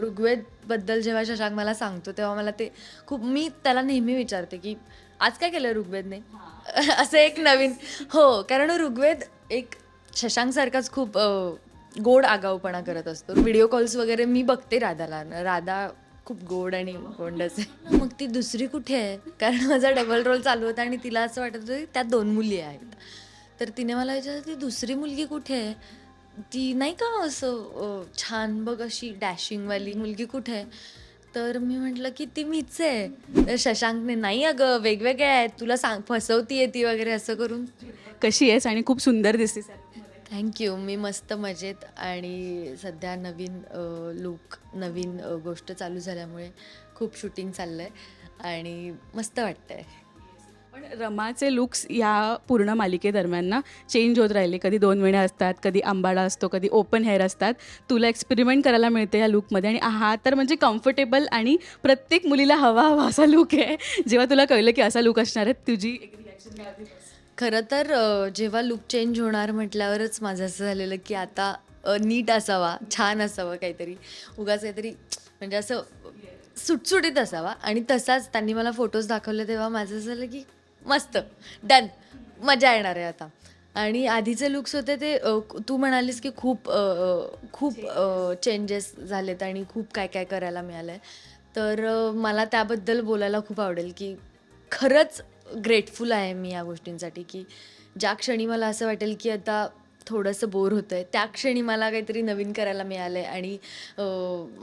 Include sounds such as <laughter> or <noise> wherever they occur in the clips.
ऋग्वेदबद्दल जेव्हा शशांक मला सांगतो तेव्हा मला ते खूप मी त्याला नेहमी विचारते की आज काय केलं ऋग्वेदने? <laughs> असं एक नवीन हो कारण ऋग्वेद एक शशांकसारखाच खूप गोड आगाऊपणा करत असतो. व्हिडिओ कॉल्स वगैरे मी बघते राधाला राधा खूप गोड आणि गोंडच आहे <laughs> मग ती दुसरी कुठे आहे? कारण माझा डबल रोल चालू होता आणि तिला असं वाटत होतं की त्यात दोन मुली आहेत. तर तिने मला विचारलं ती दुसरी मुलगी कुठे आहे? ती नाही का असं अ, छान बघ अशी डॅशिंगवाली मुलगी कुठे आहे? तर मी म्हटलं की ती मीच आहे. तर शशांकने नाही अगं वेगवेगळ्या आहेत. तुला सांग फसवतीये ती वगैरे असं करून. कशी आहेस आणि खूप सुंदर दिसतेस. थँक्यू मी मस्त मजेत आणि सध्या नवीन लुक नवीन अ, गोष्ट चालू झाल्यामुळे खूप शूटिंग चाललं आहे आणि मस्त वाटतं आहे पण रमाचे लुक्स या पूर्ण मालिकेदरम्यान ना चेंज होत राहिले. कधी दोन वेण्या असतात कधी आंबाडा असतो कधी ओपन हेअर असतात. तुला एक्सपेरिमेंट करायला मिळते या लुकमध्ये आणि हा तर म्हणजे कम्फर्टेबल आणि प्रत्येक मुलीला हवा हवा असा लुक आहे. जेव्हा तुला कळलं की असा लुक असणार आहे तुझी? खरं तर जेव्हा लुक चेंज होणार म्हटल्यावरच माझं असं झालेलं की आता नीट असावा छान असावं काहीतरी. उगाच काहीतरी म्हणजे असं सुटसुटीत असावा. आणि तसाच त्यांनी मला फोटोज दाखवले तेव्हा माझं असं झालं की मस्त. डन मजा येणार आहे आता. आणि आधीचे लुक्स होते ते तू म्हणालीस की खूप खूप चेंजेस झालेत आणि खूप काय काय करायला मिळालं आहे तर मला त्याबद्दल बोलायला खूप आवडेल की खरंच ग्रेटफुल आहे मी या गोष्टींसाठी की ज्या क्षणी मला असं वाटेल की आता थोडंसं बोर होतं आहे त्या क्षणी मला काहीतरी नवीन करायला मिळालं आहे आणि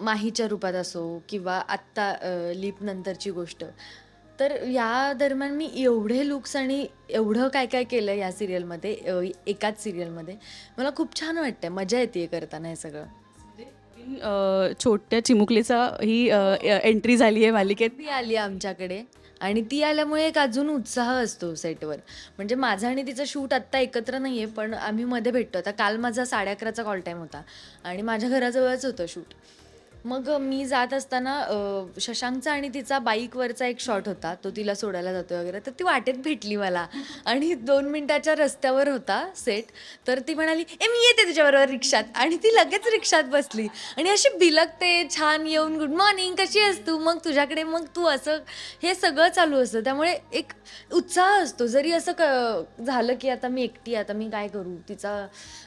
माहीच्या रूपात असो किंवा आत्ता लिप नंतरची गोष्ट. तर या दरम्यान मी एवढे लुक्स आणि एवढं काय काय केलं या सिरियलमध्ये एकाच सिरियलमध्ये मला खूप छान वाटतं मजा येते करताना हे सगळं. छोट्या चिमुकलीचा ही एंट्री झाली आहे मालिकेत. ती आली आमच्याकडे आणि ती आल्यामुळे एक अजून उत्साह असतो सेटवर म्हणजे माझा आणि तिचं शूट आत्ता एकत्र नाही आहे पण आम्ही मध्ये भेटतो. आता काल माझा साडे अकराचा कॉल टाईम होता आणि माझ्या घराजवळच होतं शूट मग मी जात असताना अ, शशांकचा आणि तिचा बाईकवरचा एक शॉट होता. तो तिला सोडायला जातो वगैरे. तर ती वाटेत भेटली मला. आणि दोन मिनिटाच्या रस्त्यावर होता सेट. तर ती म्हणाली ए मी येते तुझ्याबरोबर रिक्षात. आणि ती लगेच रिक्षात बसली. आणि अशी बिलकते छान येऊन गुड मॉर्निंग कशी आहेस तू? मग तुझ्याकडे मग तू असं हे सगळं चालू असतं. त्यामुळे एक उत्साह असतो. जरी असं क झालं की आता मी एकटी आता मी काय करू? तिचा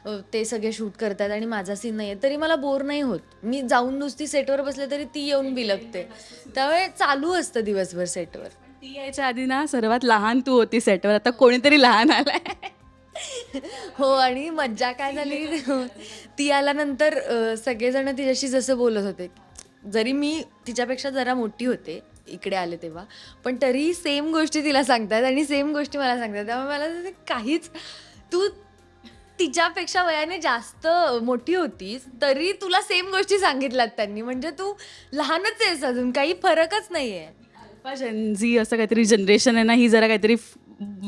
अ, ते सगळे शूट करतात आणि माझा सीन नाही आहे तरी मला बोर नाही होत. मी जाऊन नुसती सेटवर बसले तरी ती येऊन बिलकते त्यामुळे चालू असतं दिवसभर सेटवर. ती यायच्या आधी ना सर्वात लहान तू होती सेटवर. आता कोणीतरी लहान आलाय. हो आणि मज्जा काय झाली? ती आल्यानंतर अ, सगळेजण तिच्याशी जसं बोलत होते. जरी मी तिच्यापेक्षा जरा मोठी होते इकडे आले तेव्हा पण तरी सेम गोष्टी तिला सांगतात आणि सेम गोष्टी मला सांगतात. त्यामुळे मला ते काहीच तू तिच्यापेक्षा वयाने जास्त मोठी होतीस तरी तुला सेम गोष्टी सांगितल्यात त्यांनी. म्हणजे तू लहानच आहेस अजून काही फरकच नाही आहे जनझी असं काहीतरी जनरेशन आहे ना ही जरा काहीतरी फ-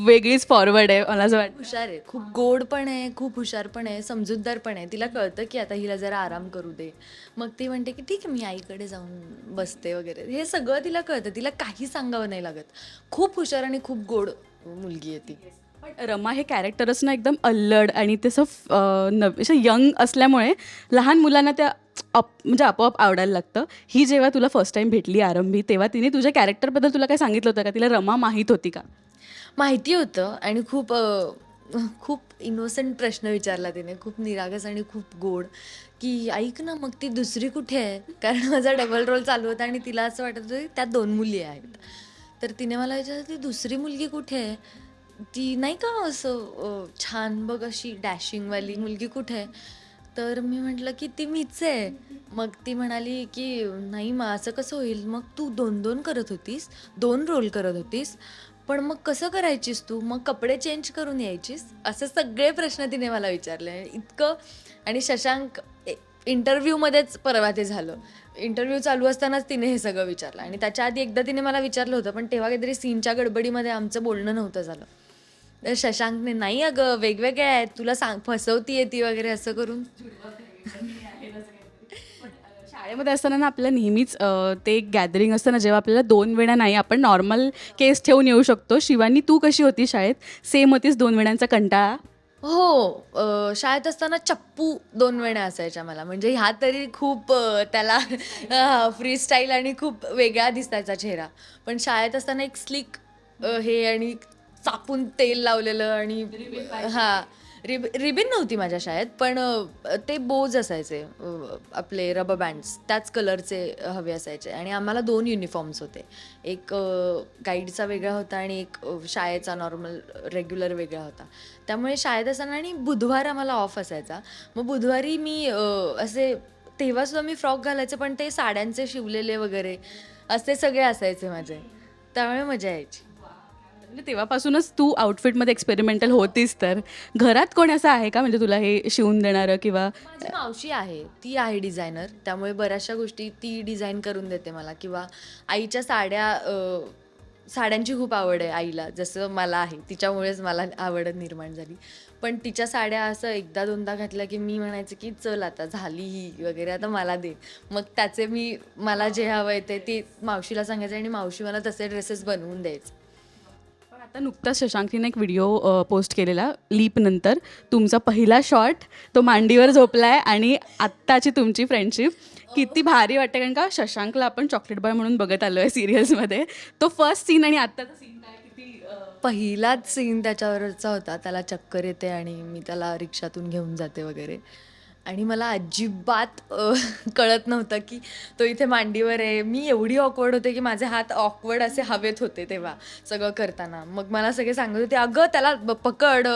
वेगळीच फॉरवर्ड आहे मला असं वाटतं. हुशार आहे. खूप गोड पण आहे खूप हुशार पण आहे समजूतदार पण आहे. तिला कळतं की आता हिला जरा आराम करू दे. मग ती म्हणते की ठीक आहे मी आईकडे जाऊन बसते वगैरे. हे सगळं तिला कळतं. तिला काही सांगावं नाही लागत. खूप हुशार आणि खूप गोड मुलगी आहे ती. पण रमा हे कॅरेक्टरच ना एकदम अल्लड आणि तसं नव असं यंग असल्यामुळे लहान मुलांना त्या अप म्हणजे आपोआप आवडायला लागतं. ही जेव्हा तुला फर्स्ट टाईम भेटली आरंभी तेव्हा तिने तुझ्या कॅरेक्टरबद्दल तुला काय सांगितलं होतं का? तिला रमा माहीत होती का? माहिती होतं आणि खूप खूप इनोसंट प्रश्न विचारला तिने. खूप निरागस आणि खूप गोड की ऐक ना मग ती दुसरी कुठे आहे? कारण माझा डबल रोल चालू होता आणि तिला असं वाटत होतं की त्यात दोन मुली आहेत. तर तिने मला विचारलं ती दुसरी मुलगी कुठे आहे? ती नाही का असं छान बघ अशी डॅशिंगवाली मुलगी कुठे आहे? तर मी म्हटलं की ती मीच आहे. मग ती म्हणाली की नाही मग असं कसं होईल? मग तू दोन दोन करत होतीस दोन रोल करत होतीस. पण मग कसं करायचीस तू? मग कपडे चेंज करून यायचीस? असे सगळे प्रश्न तिने मला विचारले. इतकं आणि शशांक इंटरव्ह्यूमध्येच परवा ते झालं. इंटरव्ह्यू चालू असतानाच तिने हे सगळं विचारलं. आणि त्याच्या आधी एकदा तिने मला विचारलं होतं पण तेव्हा काहीतरी सीनच्या गडबडीमध्ये आमचं बोलणं नव्हतं झालं. तर शशांकने नाही अगं वेगवेगळ्या आहेत तुला सांग फसवतीये ती वगैरे असं करून. शाळेमध्ये असताना ना आपल्याला नेहमीच अं, ते एक गॅदरिंग असतं ना जेव्हा आपल्याला दोन वेळा नाही आपण नॉर्मल केस ठेवून येऊ शकतो. शिवानी तू कशी होती शाळेत? सेम होतीस दोन वेळांचा कंटाळा? हो अ, शाळेत असताना चप्पू दोन वेण्या असायच्या मला. म्हणजे ह्या तरी खूप अ, त्याला फ्री स्टाईल आणि खूप वेगळा दिसायचा चेहरा. पण शाळेत असताना एक स्लिक हे आणि चापून तेल लावलेलं आणि हां रिब रिबिन नव्हती माझ्या शाळेत पण ते बोज असायचे आपले रबर बँड्स त्याच कलरचे हवे असायचे. आणि आम्हाला दोन युनिफॉर्म्स होते. एक गाईडचा वेगळा होता आणि एक शाळेचा नॉर्मल रेग्युलर वेगळा होता. त्यामुळे शाळेत असताना आणि बुधवार आम्हाला ऑफ असायचा. मग बुधवारी मी असे तेव्हा सुद्धा मी फ्रॉक घालायचे पण ते साड्यांचे शिवलेले वगैरे असे सगळे असायचे माझे. त्यामुळे मजा यायची. म्हणजे तेव्हापासूनच तू आउटफिटमध्ये एक्सपेरिमेंटल होतीस तर. घरात कोण असं आहे का? म्हणजे तुला हे शिवून देणारं किंवा माझी मावशी आहे. ती आहे डिझायनर त्यामुळे बऱ्याचशा गोष्टी ती डिझाईन करून देते मला. किंवा आईच्या साड्या अ, साड्यांची खूप आवड आहे आईला. जसं मला आहे. तिच्यामुळेच मला आवड निर्माण झाली. पण तिच्या साड्या असं एकदा दोनदा घातल्या की मी म्हणायचं की चल आता झाली ही वगैरे आता मला दे. मग त्याचे मी मला जे हवं आहे ते ती मावशीला सांगायचं आणि मावशी मला तसे ड्रेसेस बनवून द्यायचे. आता नुकताच शशांकने एक व्हिडिओ पोस्ट केलेला लीप नंतर. तुमचा पहिला शॉट तो मांडीवर झोपलाय आणि आत्ताची तुमची फ्रेंडशिप किती भारी वाटते कारण का शशांकला आपण चॉकलेट बॉय म्हणून बघत आलो आहे सिरियल्समध्ये तो फर्स्ट सीन आणि आत्ताचा सीन काय किती पहिलाच सीन त्याच्यावरचा होता. त्याला चक्कर येते आणि मी त्याला रिक्षातून घेऊन जाते वगैरे. आणि मला अजिबात <laughs> कळत नव्हतं की तो इथे मांडीवर आहे. मी एवढी ऑकवर्ड होते की माझे हात ऑकवर्ड असे हवेत होते तेव्हा सगळं करताना. मग मला सगळे सांगत होते अगं त्याला ब- पकड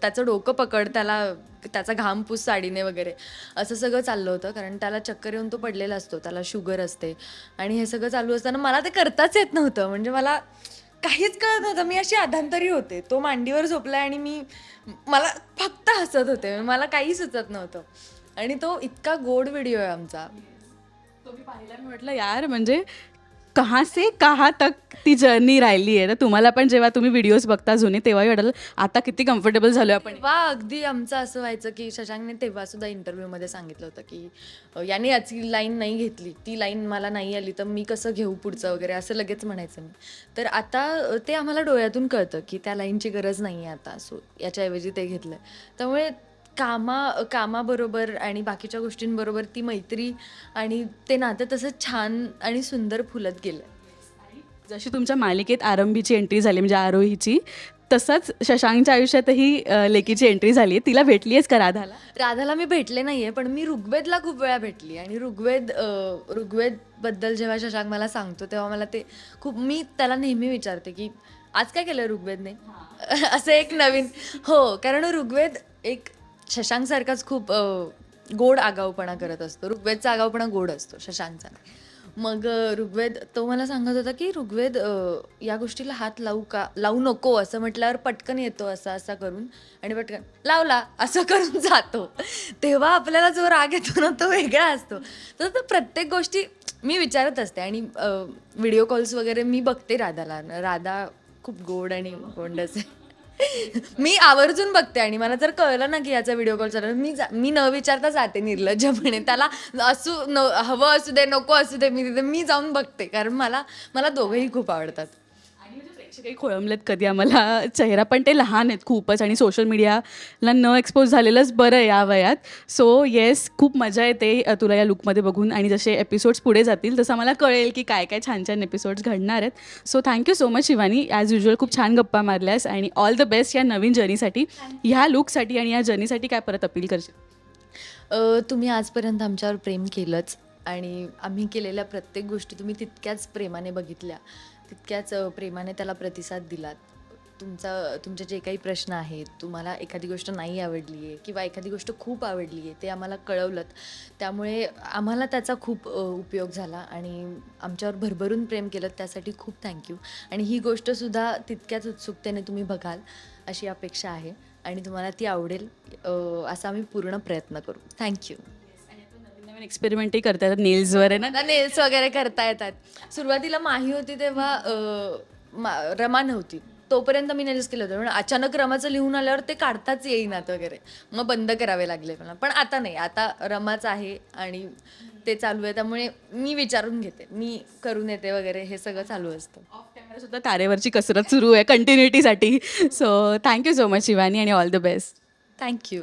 त्याचं डोकं पकड त्याला त्याचा घाम पूस साडीने वगैरे. असं सगळं चाललं होतं कारण त्याला चक्कर येऊन तो पडलेला असतो त्याला शुगर असते. आणि हे सगळं चालू असताना मला ते करताच येत नव्हतं. म्हणजे मला काहीच कळत नव्हतं. मी अशी अधांतरी होते. तो मांडीवर झोपला आणि मी मला फक्त हसत होते. म्हणजे मला काही सुचत नव्हतं. आणि तो इतका गोड व्हिडिओ आहे आमचा. तो मी पाहिला. मी म्हटलं यार म्हणजे कहा से कहा तक ती जर्नी राहिली आहे तर तुम्हाला पण जेव्हा तुम्ही व्हिडिओज बघता जुने तेव्हाही वाटेल आता किती कम्फर्टेबल झालो आपण. वा अगदी आमचं असं व्हायचं की शशांकने तेव्हा सुद्धा इंटरव्ह्यूमध्ये सांगितलं होतं की अ, याने याची लाईन नाही घेतली. ती लाईन मला नाही आली तर मी कसं घेऊ पुढचं वगैरे? असं लगेच म्हणायचं मी. तर आता अ, ते आम्हाला डोळ्यातून कळतं की त्या लाईनची गरज नाही आहे आता. सो याच्याऐवजी ते घेतलं त्यामुळे कामा कामाबरोबर आणि बाकीच्या गोष्टींबरोबर ती मैत्री आणि ते नातं तसं छान आणि सुंदर फुलत गेलं जशी तुमच्या मालिकेत आरंभीची एंट्री झाली म्हणजे आरोहीची तसंच शशांकच्या आयुष्यातही लेकीची एंट्री झाली. आहे तिला भेटली आहेस का राधाला? राधाला मी भेटले नाहीये पण मी ऋग्वेदला खूप वेळा भेटली. आणि ऋग्वेद ऋग्वेदबद्दल जेव्हा शशांक मला सांगतो तेव्हा मला ते खूप मी त्याला नेहमी विचारते की आज काय केलं ऋग्वेदने? <laughs> असं एक नवीन हो. कारण ऋग्वेद एक शशांकसारखाच खूप गोड आगाऊपणा करत असतो. ऋग्वेदचा आगाऊपणा गोड असतो शशांकचा. मग ऋग्वेद तो मला सांगत होता की ऋग्वेद या गोष्टीला हात लावू का लावू नको असं म्हटल्यावर पटकन येतो असं असा करून आणि पटकन लावला असं करून जातो. तेव्हा आपल्याला जो राग येतो ना तो वेगळा असतो. तर तो प्रत्येक गोष्टी मी विचारत असते आणि व्हिडिओ कॉल्स वगैरे मी बघते राधाला. राधा खूप गोड आणि गोंडच आहे. मी आवर्जून बघते आणि मला जर कळलं ना की याचा व्हिडिओ कॉल चालू मी जा- मी न विचारता जाते निर्लज्जपणे त्याला असू न हवं असू दे नको असू दे मी तिथे मी जाऊन बघते कारण मला मला दोघंही खूप आवडतात. आणि काही खोळंबलेत कधी आम्हाला चेहरा पण ते लहान आहेत खूपच आणि सोशल मीडियाला न एक्सपोज झालेलंच बरं या वयात. सो येस खूप मजा येते तुला या लुकमध्ये बघून. आणि जसे एपिसोड्स पुढे जातील तसं मला कळेल की काय काय छान छान एपिसोड्स घडणार आहेत. So thank you so much Shivani. As usual खूप छान गप्पा मारल्यास आणि ऑल द बेस्ट या नवीन जर्नीसाठी ह्या लुकसाठी आणि या जर्नीसाठी काय परत अपील करशील? तुम्ही आजपर्यंत आमच्यावर प्रेम केलंच आणि आम्ही केलेल्या प्रत्येक गोष्टी तुम्ही तितक्याच प्रेमाने बघितल्या. तितक्याच प्रेमाने त्याला प्रतिसाद दिलात. तुमचा तुमचे जे काही प्रश्न आहेत तुम्हाला एखादी गोष्ट नाही आवडली आहे किंवा एखादी गोष्ट खूप आवडली आहे ते आम्हाला कळवलं त्यामुळे आम्हाला त्याचा खूप उपयोग झाला आणि आमच्यावर भरभरून प्रेम केलं त्यासाठी खूप थँक्यू आणि ही गोष्टसुद्धा तितक्याच उत्सुकतेने तुम्ही बघाल अशी अपेक्षा आहे. आणि तुम्हाला ती आवडेल असा आम्ही पूर्ण प्रयत्न करू. थँक्यू नवीन नवीन एक्सपेरिमेंटही करता येतात नेल्सवर आहे ना? नेल्स वगैरे करता येतात. सुरुवातीला माही होती तेव्हा अ, मा- रमा नव्हती. तोपर्यंत मी नेल्स केलं होतं. पण अचानक रमाचं लिहून आल्यावर ते काढताच येईनात वगैरे. मग बंद करावे लागले मला. पण आता नाही. आता रमाच आहे आणि ते चालू आहे. त्यामुळे मी विचारून घेते. मी करून येते वगैरे. हे सगळं चालू असतं. ऑफ कॅमेरा सुद्धा तारेवरची कसरत सुरू आहे कंटिन्युटीसाठी so thank you so much Shivani आणि ऑल द बेस्ट थँक्यू